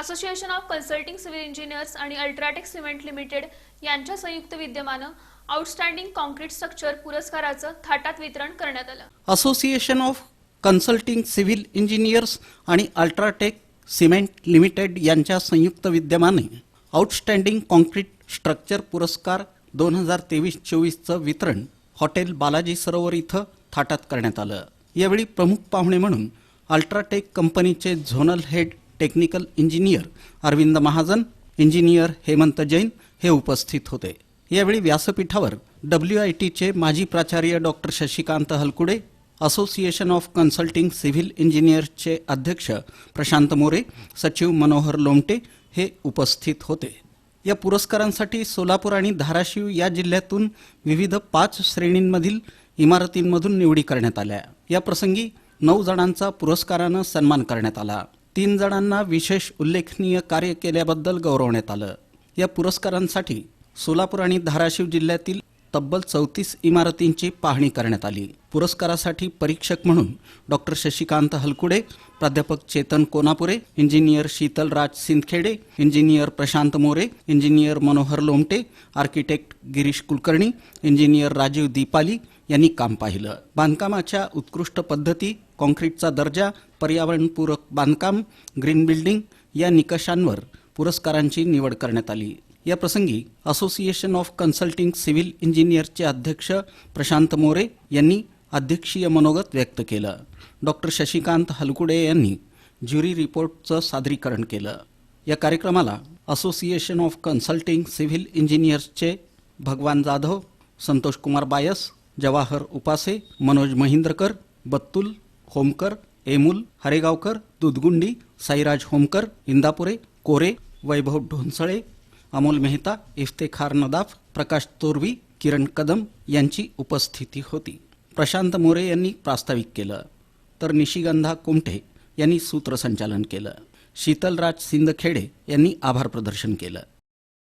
Association of consulting civil engineers आणि UltraTech cement limited यांच्या संयुक्त विद्यमानं आउटस्टँडिंग कॉन्क्रीट स्ट्रक्चर पुरस्काराचं थाटात वितरण करण्यात आलं. Association of consulting civil engineers आणि अल्ट्राटेक सिमेंट लिमिटेड यांच्या संयुक्त विद्यमाने आउटस्टँडिंग कॉन्क्रीट स्ट्रक्चर पुरस्कार दोन हजार तेवीस चोवीसचं वितरण हॉटेल बालाजी सरोवर इथं थाटात करण्यात आलं. यावेळी प्रमुख पाहुणे म्हणून अल्ट्राटेक कंपनीचे zonal head technical engineer Arvind Mahajan engineer Hemant Jain हे उपस्थित होते. यावेळी व्यासपीठावर डब्ल्यू आय टीचे माजी प्राचार्य doctor Shashikant Halkude association of consulting civil इंजिनियर्सचे अध्यक्ष प्रशांत मोरे सचिव मनोहर लोमटे हे उपस्थित होते. या पुरस्कारांसाठी सोलापूर आणि धाराशिव या जिल्ह्यातून विविध पाच श्रेणींमधील इमारतींमधून निवडी करण्यात आल्या. या प्रसंगी नऊ जणांचा पुरस्कारानं सन्मान करण्यात आला. तीन जणांना विशेष उल्लेखनीय कार्य केल्याबद्दल गौरवण्यात आलं. या पुरस्कारांसाठी सोलापूर आणि धाराशिव जिल्ह्यातील तब्बल चौतीस इमारतींची पाहणी करण्यात आली. पुरस्कारासाठी परीक्षक म्हणून डॉक्टर शशिकांत हलकुडे प्राध्यापक Chetan Konapure engineer Sheetalraj Sindkhede engineer Prashant More engineer Manohar Lomte architect Girish Kulkarni engineer Rajeev Deepali यांनी काम पाहिलं. बांधकामाच्या उत्कृष्ट पद्धती कॉन्क्रीटचा दर्जा पर्यावरणपूरक बांधकाम ग्रीन बिल्डिंग या निकषांवर पुरस्कारांची निवड करण्यात आली. या प्रसंगी असोसिएशन ऑफ कन्सल्टिंग सिव्हिल इंजिनियरचे अध्यक्ष प्रशांत मोरे यांनी अध्यक्षीय मनोगत व्यक्त केलं. डॉक्टर शशिकांत हलकुडे यांनी ज्युरी रिपोर्टचं सादरीकरण केलं. या कार्यक्रमाला असोसिएशन ऑफ कन्सल्टिंग सिव्हिल इंजिनियर्सचे भगवान जाधव संतोष कुमार बायस जवाहर उपासे मनोज महिंद्रकर बत्तुल होमकर एमुल हरेगावकर दुधगुंडी साईराज होमकर इंदापुरे कोरे वैभव ढोंसळे अमोल मेहता इफ्तेखार नदाफ प्रकाश तोरवी किरण कदम यांची उपस्थिती होती. प्रशांत मोरे यांनी प्रास्ताविक केलं. तर निशिगंधा कुमठे यांनी सूत्रसंचालन केलं. शीतलराज सिंदखेडे यांनी आभार प्रदर्शन केलं.